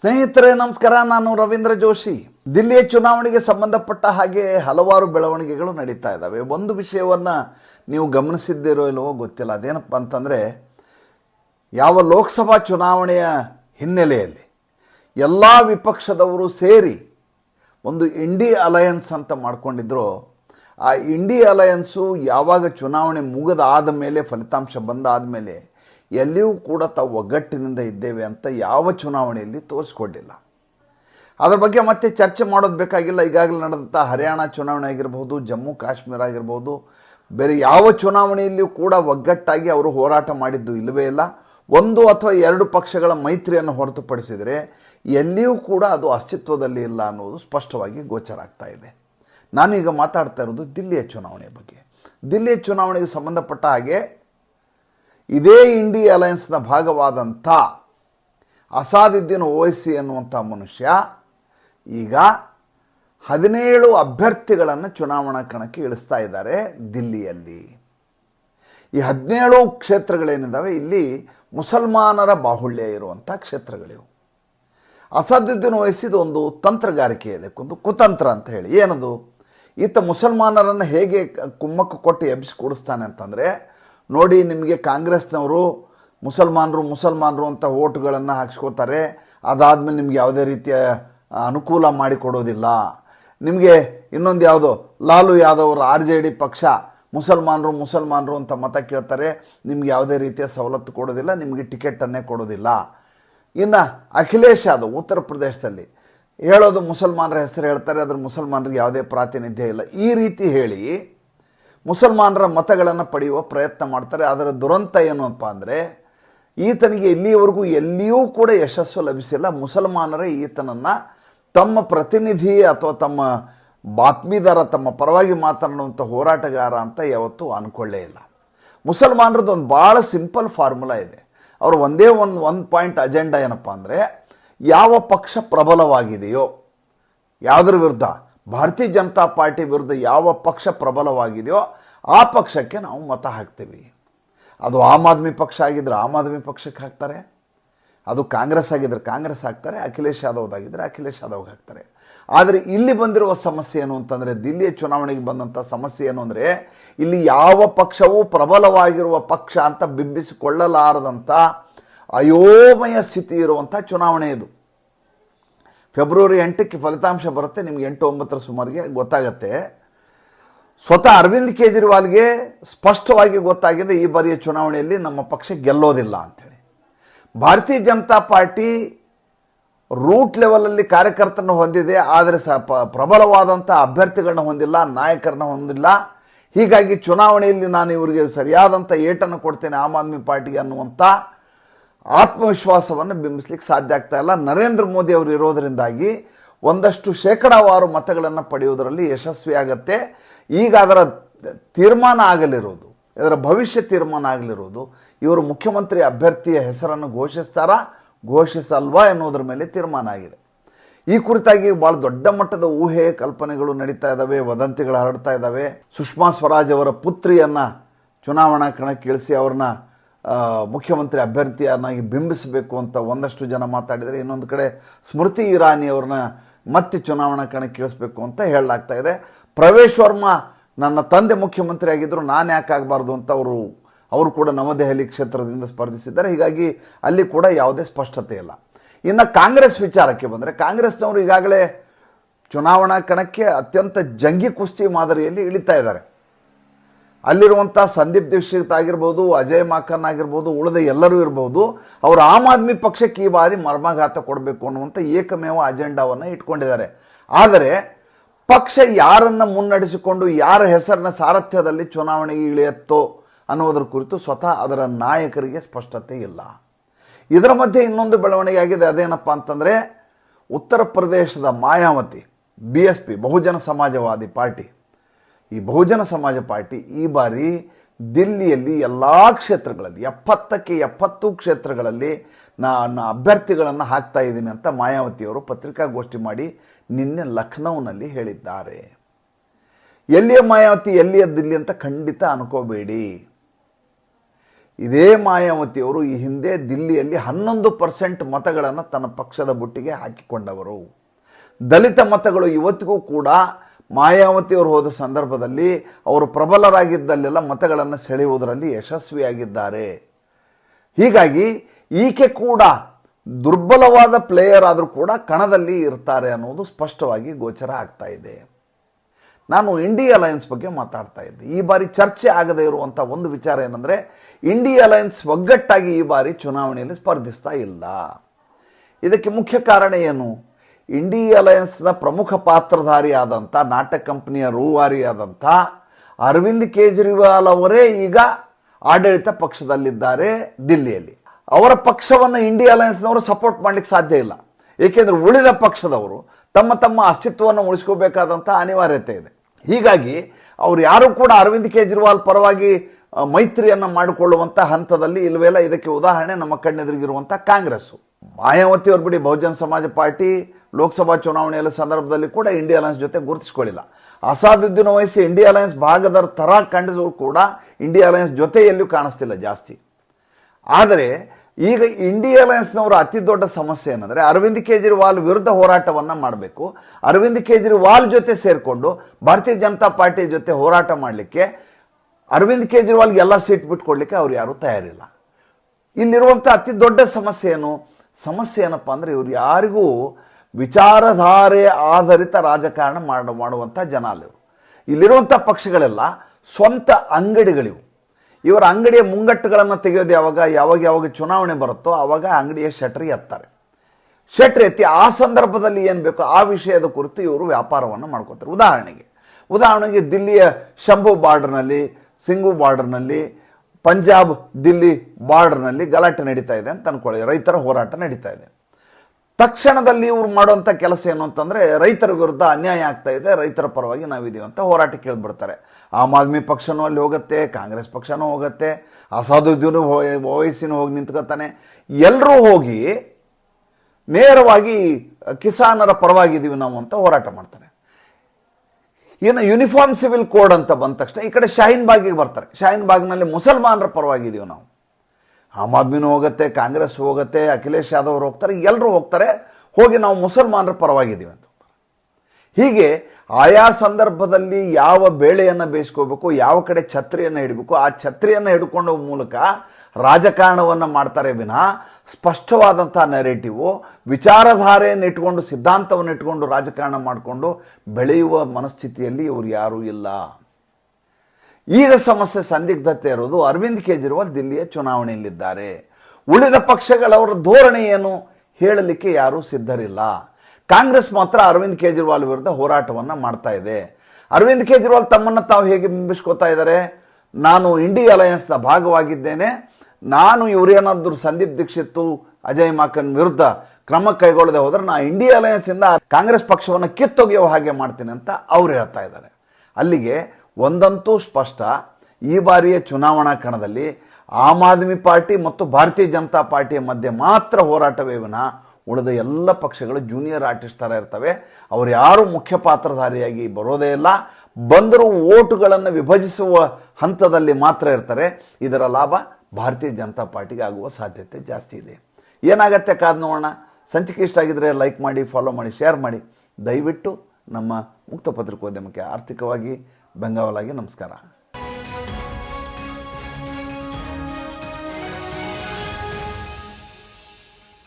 ಸ್ನೇಹಿತರೆ, ನಮಸ್ಕಾರ. ನಾನು ರವೀಂದ್ರ ಜೋಶಿ. ದಿಲ್ಲಿಯ ಚುನಾವಣೆಗೆ ಸಂಬಂಧಪಟ್ಟ ಹಾಗೆ ಹಲವಾರು ಬೆಳವಣಿಗೆಗಳು ನಡೀತಾ ಇದ್ದಾವೆ. ಒಂದು ವಿಷಯವನ್ನು ನೀವು ಗಮನಿಸಿದ್ದೀರೋ ಇಲ್ಲವೋ ಗೊತ್ತಿಲ್ಲ. ಅದೇನಪ್ಪ ಅಂತಂದರೆ, ಯಾವ ಲೋಕಸಭಾ ಚುನಾವಣೆಯ ಹಿನ್ನೆಲೆಯಲ್ಲಿ ಎಲ್ಲ ವಿಪಕ್ಷದವರು ಸೇರಿ ಒಂದು ಇಂಡಿ ಅಲಯನ್ಸ್ ಅಂತ ಮಾಡಿಕೊಂಡಿದ್ರು. ಆ ಇಂಡಿ ಅಲಯನ್ಸು ಯಾವಾಗ ಚುನಾವಣೆ ಮುಗಿದಾದ ಮೇಲೆ, ಫಲಿತಾಂಶ ಬಂದಾದ ಮೇಲೆ ಎಲ್ಲಿಯೂ ಕೂಡ ತಾವು ಒಗ್ಗಟ್ಟಿನಿಂದ ಇದ್ದೇವೆ ಅಂತ ಯಾವ ಚುನಾವಣೆಯಲ್ಲಿ ತೋರಿಸ್ಕೊಂಡಿಲ್ಲ. ಅದರ ಬಗ್ಗೆ ಮತ್ತೆ ಚರ್ಚೆ ಮಾಡೋದು ಬೇಕಾಗಿಲ್ಲ. ಈಗಾಗಲೇ ನಡೆದಂಥ ಹರಿಯಾಣ ಚುನಾವಣೆ ಆಗಿರ್ಬೋದು, ಜಮ್ಮು ಕಾಶ್ಮೀರ ಆಗಿರ್ಬೋದು, ಬೇರೆ ಯಾವ ಚುನಾವಣೆಯಲ್ಲಿಯೂ ಕೂಡ ಒಗ್ಗಟ್ಟಾಗಿ ಅವರು ಹೋರಾಟ ಮಾಡಿದ್ದು ಇಲ್ಲವೇ ಇಲ್ಲ. ಒಂದು ಅಥವಾ ಎರಡು ಪಕ್ಷಗಳ ಮೈತ್ರಿಯನ್ನು ಹೊರತುಪಡಿಸಿದರೆ ಎಲ್ಲಿಯೂ ಕೂಡ ಅದು ಅಸ್ತಿತ್ವದಲ್ಲಿ ಇಲ್ಲ ಅನ್ನೋದು ಸ್ಪಷ್ಟವಾಗಿ ಗೋಚರ ಆಗ್ತಾ ಇದೆ. ನಾನೀಗ ಮಾತಾಡ್ತಾ ಇರೋದು ದಿಲ್ಲಿಯ ಚುನಾವಣೆ ಬಗ್ಗೆ. ದಿಲ್ಲಿಯ ಚುನಾವಣೆಗೆ ಸಂಬಂಧಪಟ್ಟ ಹಾಗೆ ಇದೇ ಇಂಡಿ ಅಲಯನ್ಸ್ನ ಭಾಗವಾದಂಥ ಅಸಾದುದ್ದೀನ್ ಓವೈಸಿ ಎನ್ನುವಂಥ ಮನುಷ್ಯ ಈಗ ಹದಿನೇಳು ಅಭ್ಯರ್ಥಿಗಳನ್ನು ಚುನಾವಣಾ ಕಣಕ್ಕೆ ಇಳಿಸ್ತಾ ಇದ್ದಾರೆ ದಿಲ್ಲಿಯಲ್ಲಿ. ಈ ಹದಿನೇಳು ಕ್ಷೇತ್ರಗಳೇನಿದ್ದಾವೆ? ಇಲ್ಲಿ ಮುಸಲ್ಮಾನರ ಬಾಹುಳ್ಯ ಇರುವಂಥ ಕ್ಷೇತ್ರಗಳಿವು. ಅಸಾದುದ್ದೀನ್ ವಹಿಸಿದ ಒಂದು ತಂತ್ರಗಾರಿಕೆ ಇದೆ, ಒಂದು ಕುತಂತ್ರ ಅಂತ ಹೇಳಿ. ಏನದು? ಈತ ಮುಸಲ್ಮಾನರನ್ನು ಹೇಗೆ ಕುಮ್ಮಕ್ಕು ಕೊಟ್ಟು ಎಬ್ಬಿಸಿ ಕೂಡಿಸ್ತಾನೆ ಅಂತಂದರೆ ನೋಡಿ ನಿಮಗೆ ಕಾಂಗ್ರೆಸ್ನವರು ಮುಸಲ್ಮಾನರು ಮುಸಲ್ಮಾನರು ಅಂತ ಓಟ್ಗಳನ್ನು ಹಾಕ್ಸ್ಕೋತಾರೆ. ಅದಾದಮೇಲೆ ನಿಮ್ಗೆ ಯಾವುದೇ ರೀತಿಯ ಅನುಕೂಲ ಮಾಡಿಕೊಡೋದಿಲ್ಲ. ನಿಮಗೆ ಇನ್ನೊಂದು ಯಾವುದು? ಲಾಲು ಯಾದವ್ ಅವರು ಆರ್ ಜೆ ಡಿ ಪಕ್ಷ ಮುಸಲ್ಮಾನರು ಮುಸಲ್ಮಾನರು ಅಂತ ಮತ ಕೇಳ್ತಾರೆ. ನಿಮ್ಗೆ ಯಾವುದೇ ರೀತಿಯ ಸವಲತ್ತು ಕೊಡೋದಿಲ್ಲ, ನಿಮಗೆ ಟಿಕೆಟನ್ನೇ ಕೊಡೋದಿಲ್ಲ. ಇನ್ನು ಅಖಿಲೇಶ್ ಯಾದವ್ ಉತ್ತರ ಪ್ರದೇಶದಲ್ಲಿ ಹೇಳೋದು ಮುಸಲ್ಮಾನರ ಹೆಸರು ಹೇಳ್ತಾರೆ, ಅದ್ರ ಮುಸಲ್ಮಾನರಿಗೆ ಯಾವುದೇ ಪ್ರಾತಿನಿಧ್ಯ ಇಲ್ಲ. ಈ ರೀತಿ ಹೇಳಿ ಮುಸಲ್ಮಾನರ ಮತಗಳನ್ನು ಪಡೆಯುವ ಪ್ರಯತ್ನ ಮಾಡ್ತಾರೆ. ಅದರ ದುರಂತ ಏನಪ್ಪ ಅಂದರೆ, ಈತನಿಗೆ ಇಲ್ಲಿಯವರೆಗೂ ಎಲ್ಲಿಯೂ ಕೂಡ ಯಶಸ್ಸು ಲಭಿಸಿಲ್ಲ. ಮುಸಲ್ಮಾನರೇ ಈತನನ್ನು ತಮ್ಮ ಪ್ರತಿನಿಧಿ ಅಥವಾ ತಮ್ಮ ಬಾತ್ಮೀದಾರ, ತಮ್ಮ ಪರವಾಗಿ ಮಾತನಾಡುವಂಥ ಹೋರಾಟಗಾರ ಅಂತ ಯಾವತ್ತೂ ಅಂದ್ಕೊಳ್ಳೇ ಇಲ್ಲ. ಮುಸಲ್ಮಾನರದ್ದು ಒಂದು ಭಾಳ ಸಿಂಪಲ್ ಫಾರ್ಮುಲಾ ಇದೆ. ಅವರು ಒಂದೇ ಒಂದು ಒಂದು ಪಾಯಿಂಟ್ ಅಜೆಂಡಾ ಏನಪ್ಪ ಅಂದರೆ, ಯಾವ ಪಕ್ಷ ಪ್ರಬಲವಾಗಿದೆಯೋ, ಯಾವುದ್ರ ವಿರುದ್ಧ ಭಾರತೀಯ ಜನತಾ ಪಾರ್ಟಿ ವಿರುದ್ಧ ಯಾವ ಪಕ್ಷ ಪ್ರಬಲವಾಗಿದೆಯೋ ಆ ಪಕ್ಷಕ್ಕೆ ನಾವು ಮತ ಹಾಕ್ತೀವಿ. ಅದು ಆಮ್ ಆದ್ಮಿ ಪಕ್ಷ ಆಗಿದ್ರೆ ಆಮ್ ಆದ್ಮಿ ಪಕ್ಷಕ್ಕೆ ಹಾಕ್ತಾರೆ. ಅದು ಕಾಂಗ್ರೆಸ್ ಆಗಿದ್ರೆ ಕಾಂಗ್ರೆಸ್ ಹಾಕ್ತಾರೆ. ಅಖಿಲೇಶ್ ಯಾದವ್ದಾಗಿದ್ದರೆ ಅಖಿಲೇಶ್ ಯಾದವ್ಗೆ ಹಾಕ್ತಾರೆ. ಆದರೆ ಇಲ್ಲಿ ಬಂದಿರುವ ಸಮಸ್ಯೆ ಏನು ಅಂತಂದರೆ, ದಿಲ್ಲಿಯ ಚುನಾವಣೆಗೆ ಬಂದಂಥ ಸಮಸ್ಯೆ ಏನು ಅಂದರೆ, ಇಲ್ಲಿ ಯಾವ ಪಕ್ಷವೂ ಪ್ರಬಲವಾಗಿರುವ ಪಕ್ಷ ಅಂತ ಬಿಂಬಿಸಿಕೊಳ್ಳಲಾರದಂಥ ಅಯೋಮಯ ಸ್ಥಿತಿ ಇರುವಂಥ ಚುನಾವಣೆ ಇದು. ಫೆಬ್ರವರಿ ಎಂಟಕ್ಕೆ ಫಲಿತಾಂಶ ಬರುತ್ತೆ, ನಿಮ್ಗೆ ಎಂಟು ಒಂಬತ್ತರ ಸುಮಾರಿಗೆ ಗೊತ್ತಾಗತ್ತೆ. ಸ್ವತಃ ಅರವಿಂದ್ ಕೇಜ್ರಿವಾಲ್ಗೆ ಸ್ಪಷ್ಟವಾಗಿ ಗೊತ್ತಾಗಿದೆ, ಈ ಬಾರಿಯ ಚುನಾವಣೆಯಲ್ಲಿ ನಮ್ಮ ಪಕ್ಷ ಗೆಲ್ಲೋದಿಲ್ಲ ಅಂಥೇಳಿ ಭಾರತೀಯ ಜನತಾ ಪಾರ್ಟಿ ರೂಟ್ ಲೆವೆಲಲ್ಲಿ ಕಾರ್ಯಕರ್ತರನ್ನು ಹೊಂದಿದೆ, ಆದರೆ ಸ ಪ್ರಬಲವಾದಂಥ ಅಭ್ಯರ್ಥಿಗಳನ್ನ ಹೊಂದಿಲ್ಲ, ನಾಯಕರನ್ನ ಹೊಂದಿಲ್ಲ. ಹೀಗಾಗಿ ಚುನಾವಣೆಯಲ್ಲಿ ನಾನು ಇವರಿಗೆ ಸರಿಯಾದಂಥ ಏಟನ್ನು ಕೊಡ್ತೇನೆ ಆಮ್ ಆದ್ಮಿ ಪಾರ್ಟಿಗೆ ಅನ್ನುವಂಥ ಆತ್ಮವಿಶ್ವಾಸವನ್ನು ಬಿಂಬಿಸ್ಲಿಕ್ಕೆ ಸಾಧ್ಯ ಆಗ್ತಾ ಇಲ್ಲ. ನರೇಂದ್ರ ಮೋದಿ ಅವರು ಇರೋದರಿಂದಾಗಿ ಒಂದಷ್ಟು ಶೇಕಡಾವಾರು ಮತಗಳನ್ನು ಪಡೆಯುವುದರಲ್ಲಿ ಯಶಸ್ವಿಯಾಗತ್ತೆ ಈಗ ಅದರ ತೀರ್ಮಾನ ಆಗಲಿರೋದು, ಇದರ ಭವಿಷ್ಯ ತೀರ್ಮಾನ ಆಗಲಿರೋದು, ಇವರು ಮುಖ್ಯಮಂತ್ರಿ ಅಭ್ಯರ್ಥಿಯ ಹೆಸರನ್ನು ಘೋಷಿಸ್ತಾರಾ? ಘೋಷಿಸಲ್ವಾ ಎನ್ನುವುದರ ಮೇಲೆ ತೀರ್ಮಾನ ಆಗಿದೆ. ಈ ಕುರಿತಾಗಿ ಭಾಳ ದೊಡ್ಡ ಮಟ್ಟದ ಊಹೆ, ಕಲ್ಪನೆಗಳು ನಡೀತಾ ಇದ್ದಾವೆ ವದಂತಿಗಳು ಹರಡ್ತಾ ಇದ್ದಾವೆ ಸುಷ್ಮಾ ಸ್ವರಾಜ್ ಅವರ ಪುತ್ರಿಯನ್ನು ಚುನಾವಣಾ ಕಣಕ್ಕೆ ಇಳಿಸಿ ಅವ್ರನ್ನ ಮುಖ್ಯಮಂತ್ರಿ ಅಭ್ಯರ್ಥಿಯನ್ನಾಗಿ ಬಿಂಬಿಸಬೇಕು ಅಂತ ಒಂದಷ್ಟು ಜನ ಮಾತಾಡಿದರೆ ಇನ್ನೊಂದು ಕಡೆ ಸ್ಮೃತಿ ಇರಾನಿ ಅವ್ರನ್ನ ಮತ್ತೆ ಚುನಾವಣಾ ಕಣಕ್ಕೆ ಕೇಳಿಸ್ಬೇಕು ಅಂತ ಹೇಳಲಾಗ್ತಾ ಇದೆ. ಪ್ರವೇಶ್ ವರ್ಮಾ ನನ್ನ ತಂದೆ ಮುಖ್ಯಮಂತ್ರಿ ಆಗಿದ್ದರು ನಾನು ಯಾಕೆ ಆಗಬಾರ್ದು ಅಂತ ಅವರು ಅವರು ಕೂಡ ನವದೆಹಲಿ ಕ್ಷೇತ್ರದಿಂದ ಸ್ಪರ್ಧಿಸಿದ್ದಾರೆ. ಹೀಗಾಗಿ ಅಲ್ಲಿ ಕೂಡ ಯಾವುದೇ ಸ್ಪಷ್ಟತೆ ಇಲ್ಲ. ಇನ್ನು ಕಾಂಗ್ರೆಸ್ ವಿಚಾರಕ್ಕೆ ಬಂದರೆ, ಕಾಂಗ್ರೆಸ್ನವರು ಈಗಾಗಲೇ ಚುನಾವಣಾ ಕಣಕ್ಕೆ ಅತ್ಯಂತ ಜಂಗಿ ಕುಸ್ತಿ ಮಾದರಿಯಲ್ಲಿ ಇಳಿತಾ ಇದ್ದಾರೆ. ಅಲ್ಲಿರುವಂಥ ಸಂದೀಪ್ ದೀಕ್ಷಿತ್ ಆಗಿರ್ಬೋದು, ಅಜಯ್ ಮಾಕನ್ ಆಗಿರ್ಬೋದು, ಉಳಿದ ಎಲ್ಲರೂ ಇರ್ಬೋದು, ಅವರು ಆಮ್ ಆದ್ಮಿ ಪಕ್ಷಕ್ಕೆ ಈ ಬಾರಿ ಮರ್ಮಾಘಾತ ಕೊಡಬೇಕು ಅನ್ನುವಂಥ ಏಕಮೇವ ಅಜೆಂಡಾವನ್ನು ಇಟ್ಕೊಂಡಿದ್ದಾರೆ. ಆದರೆ ಪಕ್ಷ ಯಾರನ್ನು ಮುನ್ನಡೆಸಿಕೊಂಡು ಯಾರ ಹೆಸರಿನ ಸಾರಥ್ಯದಲ್ಲಿ ಚುನಾವಣೆಗೆ ಇಳಿಯತ್ತೋ ಅನ್ನೋದ್ರ ಕುರಿತು ಸ್ವತಃ ಅದರ ನಾಯಕರಿಗೆ ಸ್ಪಷ್ಟತೆ ಇಲ್ಲ. ಇದರ ಮಧ್ಯೆ ಇನ್ನೊಂದು ಬೆಳವಣಿಗೆ ಆಗಿದೆ ಅದೇನಪ್ಪ ಅಂತಂದರೆ ಉತ್ತರ ಪ್ರದೇಶದ Mayawati, B S P, Bahujan Samajwadi party. ಈ ಬಹುಜನ ಸಮಾಜ ಪಾರ್ಟಿ ಈ ಬಾರಿ ದಿಲ್ಲಿಯಲ್ಲಿ ಎಲ್ಲ ಕ್ಷೇತ್ರಗಳಲ್ಲಿ, ಎಪ್ಪತ್ತಕ್ಕೆ ಎಪ್ಪತ್ತು ಕ್ಷೇತ್ರಗಳಲ್ಲಿ ನಾನು ಅಭ್ಯರ್ಥಿಗಳನ್ನು ಹಾಕ್ತಾ ಇದ್ದೀನಿ ಅಂತ ಮಾಯಾವತಿಯವರು ಪತ್ರಿಕಾಗೋಷ್ಠಿ ಮಾಡಿ ನಿನ್ನೆ ಲಖನೌನಲ್ಲಿ ಹೇಳಿದ್ದಾರೆ. ಎಲ್ಲಿಯ ಮಾಯಾವತಿ, ಎಲ್ಲಿಯ ದಿಲ್ಲಿ ಅಂತ ಖಂಡಿತ ಅನ್ಕೋಬೇಡಿ. ಇದೇ ಮಾಯಾವತಿಯವರು ಈ ಹಿಂದೆ ದಿಲ್ಲಿಯಲ್ಲಿ ಹನ್ನೊಂದು ಪರ್ಸೆಂಟ್ ಮತಗಳನ್ನು ತನ್ನ ಪಕ್ಷದ ಬುಟ್ಟಿಗೆ ಹಾಕಿಕೊಂಡವರು. ದಲಿತ ಮತಗಳು ಇವತ್ತಿಗೂ ಕೂಡ ಮಾಯಾವತಿಯವರು ಹೋದ ಸಂದರ್ಭದಲ್ಲಿ ಅವರು ಪ್ರಬಲರಾಗಿದ್ದಲ್ಲೆಲ್ಲ ಮತಗಳನ್ನು ಸೆಳೆಯುವುದರಲ್ಲಿ ಯಶಸ್ವಿಯಾಗಿದ್ದಾರೆ. ಹೀಗಾಗಿ ಈಕೆ ಕೂಡ ದುರ್ಬಲವಾದ ಪ್ಲೇಯರ್ ಆದರೂ ಕೂಡ ಕಣದಲ್ಲಿ ಇರ್ತಾರೆ ಅನ್ನೋದು ಸ್ಪಷ್ಟವಾಗಿ ಗೋಚರ ಆಗ್ತಾ ಇದೆ. ನಾನು ಇಂಡಿಯಾ ಅಲಯನ್ಸ್ ಬಗ್ಗೆ ಮಾತಾಡ್ತಾ ಇದ್ದೆ. ಈ ಬಾರಿ ಚರ್ಚೆ ಆಗದೇ ಇರುವಂಥ ಒಂದು ವಿಚಾರ ಏನಂದರೆ ಇಂಡಿಯಾ ಅಲಯನ್ಸ್ ಒಗ್ಗಟ್ಟಾಗಿ ಈ ಬಾರಿ ಚುನಾವಣೆಯಲ್ಲಿ ಸ್ಪರ್ಧಿಸ್ತಾ ಇಲ್ಲ. ಇದಕ್ಕೆ ಮುಖ್ಯ ಕಾರಣ ಏನು? ಇಂಡಿಯಾ ಅಲಯನ್ಸ್ನ ಪ್ರಮುಖ ಪಾತ್ರಧಾರಿಯಾದಂಥ ನಾಟಕ ಕಂಪನಿಯ ರೂವಾರಿಯಾದಂಥ ಅರವಿಂದ್ ಕೇಜ್ರಿವಾಲ್ ಅವರೇ ಈಗ ಆಡಳಿತ ಪಕ್ಷದಲ್ಲಿದ್ದಾರೆ ದಿಲ್ಲಿಯಲ್ಲಿ. ಅವರ ಪಕ್ಷವನ್ನು ಇಂಡಿ ಅಲಯನ್ಸ್ನವರು ಸಪೋರ್ಟ್ ಮಾಡಲಿಕ್ಕೆ ಸಾಧ್ಯ ಇಲ್ಲ. ಏಕೆಂದರೆ ಉಳಿದ ಪಕ್ಷದವರು ತಮ್ಮ ತಮ್ಮ ಅಸ್ತಿತ್ವವನ್ನು ಉಳಿಸ್ಕೋಬೇಕಾದಂಥ ಅನಿವಾರ್ಯತೆ ಇದೆ. ಹೀಗಾಗಿ ಅವರು ಯಾರು ಕೂಡ ಅರವಿಂದ್ ಕೇಜ್ರಿವಾಲ್ ಪರವಾಗಿ ಮೈತ್ರಿಯನ್ನು ಮಾಡಿಕೊಳ್ಳುವಂಥ ಹಂತದಲ್ಲಿ ಇಲ್ವೆಲ್ಲ ಇದಕ್ಕೆ ಉದಾಹರಣೆ ನಮ್ಮ ಕಣ್ಣೆದುರಿಗಿರುವಂಥ ಕಾಂಗ್ರೆಸ್ಸು. ಮಾಯಾವತಿ ಅವ್ರು ಬಿಡಿ, ಬಹುಜನ ಸಮಾಜ ಪಾರ್ಟಿ ಲೋಕಸಭಾ ಚುನಾವಣೆಯ ಸಂದರ್ಭದಲ್ಲಿ ಕೂಡ ಇಂಡಿಯಾ ಅಲಯನ್ಸ್ ಜೊತೆ ಗುರುತಿಸ್ಕೊಳ್ಳಿಲ್ಲ. ಅಸಾದುದ್ದೀನ್ ವಹಿಸಿ ಇಂಡಿಯಾ ಅಲಯನ್ಸ್ ಭಾಗದ ಥರ ಕಂಡಿದ್ರು ಕೂಡ ಇಂಡಿಯಾ ಅಲಯನ್ಸ್ ಜೊತೆ ಎಲ್ಲೂ ಕಾಣಿಸ್ತಿಲ್ಲ ಜಾಸ್ತಿ. ಆದರೆ ಈಗ ಇಂಡಿಯಾ ಅಲಯನ್ಸ್ನವರ ಅತಿ ದೊಡ್ಡ ಸಮಸ್ಯೆ ಏನಂದರೆ ಅರವಿಂದ್ ಕೇಜ್ರಿವಾಲ್ ವಿರುದ್ಧ ಹೋರಾಟವನ್ನು ಮಾಡಬೇಕು. ಅರವಿಂದ್ ಕೇಜ್ರಿವಾಲ್ ಜೊತೆ ಸೇರಿಕೊಂಡು ಭಾರತೀಯ ಜನತಾ ಪಾರ್ಟಿ ಜೊತೆ ಹೋರಾಟ ಮಾಡಲಿಕ್ಕೆ ಅರವಿಂದ್ ಕೇಜ್ರಿವಾಲ್ಗೆ ಎಲ್ಲ ಸೀಟ್ ಬಿಟ್ಕೊಡ್ಲಿಕ್ಕೆ ಅವ್ರು ಯಾರೂ ತಯಾರಿಲ್ಲ. ಇಲ್ಲಿರುವಂಥ ಅತಿ ದೊಡ್ಡ ಸಮಸ್ಯೆ ಏನು? ಸಮಸ್ಯೆ ಏನಪ್ಪ ಅಂದರೆ ಇವ್ರು ಯಾರಿಗೂ ವಿಚಾರಧಾರೆ ಆಧಾರಿತ ರಾಜಕಾರಣ ಮಾಡ ಮಾಡುವಂಥ ಜನ ಅಲ್ಲಿವರು ಇಲ್ಲಿರುವಂಥ ಪಕ್ಷಗಳೆಲ್ಲ ಸ್ವಂತ ಅಂಗಡಿಗಳಿವು. ಇವರ ಅಂಗಡಿಯ ಮುಂಗಟ್ಟುಗಳನ್ನು ತೆಗೆಯೋದು ಯಾವಾಗ ಯಾವಾಗ ಯಾವಾಗ ಚುನಾವಣೆ ಬರುತ್ತೋ ಆವಾಗ ಅಂಗಡಿಯ ಶಟ್ರಿ ಎತ್ತಾರೆ. ಶೆಟ್ರ್ ಎತ್ತಿ ಆ ಸಂದರ್ಭದಲ್ಲಿ ಏನು ಬೇಕೋ ಆ ವಿಷಯದ ಕುರಿತು ಇವರು ವ್ಯಾಪಾರವನ್ನು ಮಾಡ್ಕೋತಾರೆ. ಉದಾಹರಣೆಗೆ ಉದಾಹರಣೆಗೆ ದಿಲ್ಲಿಯ ಶಂಭು ಬಾರ್ಡರ್ನಲ್ಲಿ, ಸಿಂಗು ಬಾರ್ಡರ್ನಲ್ಲಿ, ಪಂಜಾಬ್ ದಿಲ್ಲಿ ಬಾರ್ಡರ್ನಲ್ಲಿ ಗಲಾಟೆ ನಡೀತಾ ಇದೆ ಅಂತ ಅನ್ಕೊಳ್ಳಿ. ರೈತರ ಹೋರಾಟ ನಡೀತಾ ಇದೆ. ತಕ್ಷಣದಲ್ಲಿ ಇವ್ರು ಮಾಡುವಂಥ ಕೆಲಸ ಏನು ಅಂತಂದರೆ ರೈತರ ವಿರುದ್ಧ ಅನ್ಯಾಯ ಆಗ್ತಾ ಇದೆ ರೈತರ ಪರವಾಗಿ ನಾವಿದ್ದೀವಿ ಅಂತ ಹೋರಾಟಕ್ಕೆ ಕೇಳಿಬಿಡ್ತಾರೆ ಆಮ್ ಆದ್ಮಿ ಪಕ್ಷನೂ ಅಲ್ಲಿ ಹೋಗುತ್ತೆ ಕಾಂಗ್ರೆಸ್ ಪಕ್ಷನೂ ಹೋಗುತ್ತೆ ಅಸಾದುದ್ದೀನು ಓವೈಸಿನೂ ಹೋಗಿ ನಿಂತ್ಕೊತಾನೆ ಎಲ್ಲರೂ ಹೋಗಿ ನೇರವಾಗಿ ಕಿಸಾನರ ಪರವಾಗಿದ್ದೀವಿ ನಾವು ಅಂತ ಹೋರಾಟ ಮಾಡ್ತಾರೆ ಏನು ಯೂನಿಫಾರ್ಮ್ ಸಿವಿಲ್ ಕೋಡ್ ಅಂತ ಬಂದ ತಕ್ಷಣ ಈ ಕಡೆ ಶಾಹೀನ್ ಬಾಗಿಗೆ ಬರ್ತಾರೆ ಶಾಹೀನ್ ಬಾಗ್ನಲ್ಲಿ ಮುಸಲ್ಮಾನರ ಪರವಾಗಿದ್ದೀವಿ ನಾವು ಆಮ್ ಆದ್ಮಿನೂ ಹೋಗುತ್ತೆ, ಕಾಂಗ್ರೆಸ್ ಹೋಗುತ್ತೆ, ಅಖಿಲೇಶ್ ಯಾದವ್ ಅವ್ರು ಹೋಗ್ತಾರೆ ಎಲ್ಲರೂ ಹೋಗ್ತಾರೆ, ಹೋಗಿ ನಾವು ಮುಸಲ್ಮಾನರ ಪರವಾಗಿದ್ದೀವಿ ಅಂತ ಹೀಗೆ ಆಯಾ ಸಂದರ್ಭದಲ್ಲಿ ಯಾವ ಬೇಳೆಯನ್ನು ಬೇಯಿಸ್ಕೋಬೇಕು, ಯಾವ ಕಡೆ ಛತ್ರಿಯನ್ನು ಹಿಡಬೇಕು ಆ ಛತ್ರಿಯನ್ನು ಹಿಡ್ಕೊಳ್ಳೋ ಮೂಲಕ ರಾಜಕಾರಣವನ್ನು ಮಾಡ್ತಾರೆ ವಿನಃ ಸ್ಪಷ್ಟವಾದಂಥ ನೆರೇಟಿವು ವಿಚಾರಧಾರೆಯನ್ನು ಇಟ್ಕೊಂಡು, ಸಿದ್ಧಾಂತವನ್ನು ಇಟ್ಕೊಂಡು ರಾಜಕಾರಣ ಮಾಡಿಕೊಂಡು ಬೆಳೆಯುವ ಮನಸ್ಥಿತಿಯಲ್ಲಿ ಇವರು ಯಾರೂ ಇಲ್ಲ. ಈಗ ಸಮಸ್ಯೆ ಸಂದಿಗ್ಧತೆ ಇರೋದು ಅರವಿಂದ್ ಕೇಜ್ರಿವಾಲ್ ದಿಲ್ಲಿಯ ಚುನಾವಣೆಯಲ್ಲಿದ್ದಾರೆ. ಉಳಿದ ಪಕ್ಷಗಳವರ ಧೋರಣೆ ಏನು ಹೇಳಲಿಕ್ಕೆ ಯಾರೂ ಸಿದ್ಧರಿಲ್ಲ. ಕಾಂಗ್ರೆಸ್ ಮಾತ್ರ ಅರವಿಂದ್ ಕೇಜ್ರಿವಾಲ್ ವಿರುದ್ಧ ಹೋರಾಟವನ್ನು ಮಾಡ್ತಾ ಇದೆ. ಅರವಿಂದ್ ಕೇಜ್ರಿವಾಲ್ ತಮ್ಮನ್ನು ತಾವು ಹೇಗೆ ಬಿಂಬಿಸ್ಕೋತಾ ಇದ್ದಾರೆ? ನಾನು ಇಂಡಿ ಅಲಯನ್ಸ್ನ ಭಾಗವಾಗಿದ್ದೇನೆ. ನಾನು ಇವರೇನಾದರೂ ಸಂದೀಪ್ ದೀಕ್ಷಿತ್, ಅಜಯ್ ಮಾಕನ್ ವಿರುದ್ಧ ಕ್ರಮ ಕೈಗೊಳ್ಳದೆ ಹೋದರೆ ನಾ ಇಂಡಿ ಅಲಯನ್ಸಿಂದ ಕಾಂಗ್ರೆಸ್ ಪಕ್ಷವನ್ನು ಕಿತ್ತೊಗೆಯುವ ಹಾಗೆ ಮಾಡ್ತೀನಿ ಅಂತ ಅವ್ರು ಹೇಳ್ತಾ ಇದ್ದಾರೆ. ಅಲ್ಲಿಗೆ ಒಂದಂತೂ ಸ್ಪಷ್ಟ. ಈ ಬಾರಿಯ ಚುನಾವಣಾ ಕಣದಲ್ಲಿ ಆಮ್ ಆದ್ಮಿ ಪಾರ್ಟಿ ಮತ್ತು ಭಾರತೀಯ ಜನತಾ ಪಾರ್ಟಿಯ ಮಧ್ಯೆ ಮಾತ್ರ ಹೋರಾಟವೇ ವಿನ ಉಳಿದ ಎಲ್ಲ ಪಕ್ಷಗಳು ಜೂನಿಯರ್ ಆರ್ಟಿಸ್ಟ್ ಥರ ಇರ್ತವೆ. ಅವರು ಯಾರು ಮುಖ್ಯ ಪಾತ್ರಧಾರಿಯಾಗಿ ಬರೋದೇ ಇಲ್ಲ. ಬಂದರೂ ಓಟುಗಳನ್ನು ವಿಭಜಿಸುವ ಹಂತದಲ್ಲಿ ಮಾತ್ರ ಇರ್ತಾರೆ. ಇದರ ಲಾಭ ಭಾರತೀಯ ಜನತಾ ಪಾರ್ಟಿಗೆ ಆಗುವ ಸಾಧ್ಯತೆ ಜಾಸ್ತಿ ಇದೆ. ಏನಾಗತ್ತೆ ಕಾದ್ ನೋಡೋಣ. ಸಂಚಿಕೆ ಇಷ್ಟ ಆಗಿದ್ರೆ ಲೈಕ್ ಮಾಡಿ ಫಾಲೋ ಮಾಡಿ ಶೇರ್ ಮಾಡಿ. ದಯವಿಟ್ಟು ನಮ್ಮ ಮುಕ್ತ ಪತ್ರಿಕೋದ್ಯಮಕ್ಕೆ ಆರ್ಥಿಕವಾಗಿ ಬೆಂಗಾವಲಾಗಿ ನಮಸ್ಕಾರ.